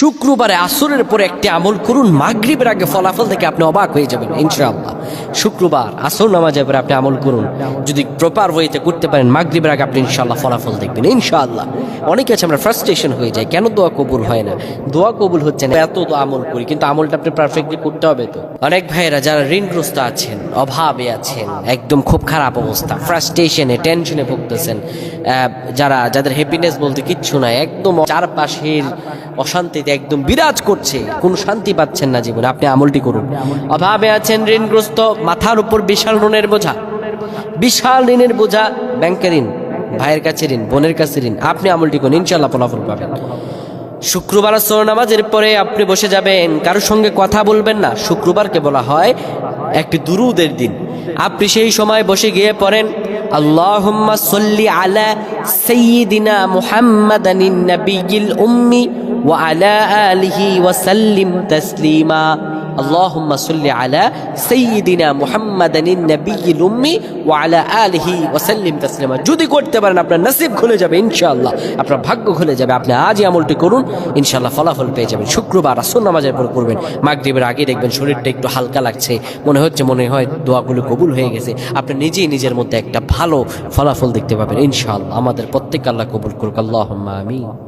শুক্রবারে আসরের পরে একটি আমল করুন, মাগরিবের আগে ফলাফল থেকে আপনি অবাক হয়ে যাবেন, ইনশাআল্লাহ। শুক্রবার আসর নামাজের পরে আপনি আমল করুন। যদি প্রপার ওয়েতে করতে পারেন, মাগরিবের আগে আপনি ইনশাআল্লাহ ফলাফল দেখবেন, ইনশাআল্লাহ। অনেকে আছে আমরা ফ্রাস্ট্রেশন হয়ে যায় কেন দোয়া কবুল হয় না? দোয়া কবুল হচ্ছে না, এত তো আমল করি, কিন্তু আমলটা আপনি পারফেক্টলি করতে হবে তো। অনেক ভাইয়েরা যারা ঋণগ্রস্ত আছেন, অভাবে আছেন, একদম খুব খারাপ অবস্থা ফ্রাস্ট্রেশনে টেনশনে ভুগতেছেন যারা, যাদের হ্যাপিনেস বলতে কিচ্ছু নাই, একদম চারপাশের অশান্তিতে একদম বিরাজ করছে। কোনো শান্তি পাচ্ছেন না জীবনে। আপনি আমলটি করুন। অভাবে আছেন ঋণগ্রস্ত, মাথার উপর বিশাল ঋণের বোঝা। বিশাল ঋণের বোঝা ব্যাংকের ঋণ, ভাইয়ের কাছে ঋণ, বোনের কাছে ঋণ। আপনি আমলটি করুন ইনশাল্লাহ ফলাফল পাবেন। শুক্রবার আসর নামাজের পরে আপনি বসে যাবেন। কারোর সঙ্গে কথা বলবেন না। শুক্রবারকে বলা হয় একটি দুরুদের দিন। আপনি সেই সময় বসে গিয়ে পড়েন, আল্লাহুম্মা সল্লি আলা সাইয়্যিদিনা মুহাম্মাদানিন ওয়া আলা আলিহি ওয়া সাল্লিম তাসলিমা اللهم صل على سيدنا محمد النبي الأمي وعلى آله وسلم تسليما যদি করতে পারেন আপনার নসিব খুলে যাবে ইনশাআল্লাহ আপনার ভাগ্য খুলে যাবে আপনি আজই আমলটি করুন ইনশাআল্লাহ ফলাফল পেয়ে যাবেন শুক্রবার আসর নামাজের পর করবেন মাগরিবের আগে দেখবেন শরীরটা একটু হালকা লাগছে মনে হচ্ছে মনে হয় দোয়াগুলো কবুল হয়ে গেছে আপনি নিজেই নিজের মধ্যে একটা ভালো ফলাফল দেখতে পাবেন ইনশাআল্লাহ আমাদের প্রত্যেক আল্লাহ কবুল করুক আল্লাহ আমিন